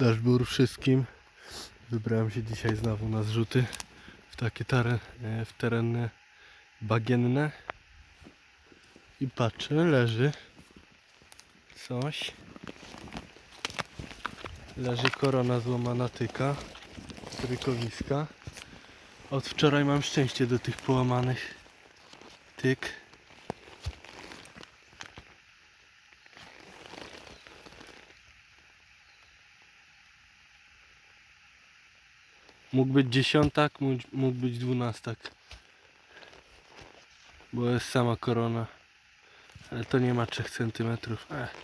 Był wszystkim. Wybrałem się dzisiaj znowu na zrzuty w takie teren, e, w tereny bagienne. I patrzę, leży coś. Leży korona złamana tyka rykowiska. Od wczoraj mam szczęście do tych połamanych tyk. Mógł być dziesiątak, mógł, mógł być dwunastak. Bo jest sama korona. Ale to nie ma 3 cm. Ech.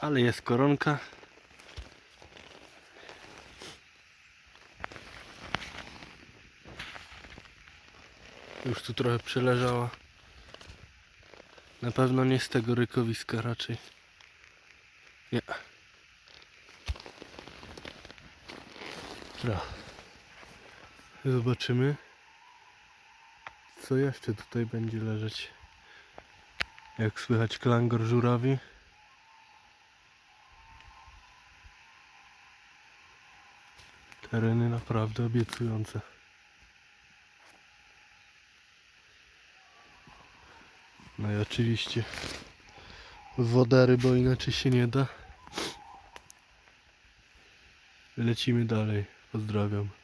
Ale jest koronka. Już tu trochę przeleżała. Na pewno nie z tego rykowiska raczej. Nie. Dobra. Zobaczymy. Co jeszcze tutaj będzie leżeć. Jak słychać klangor żurawi. Tereny naprawdę obiecujące. No i oczywiście wodery, bo inaczej się nie da. Lecimy dalej. Pozdrawiam.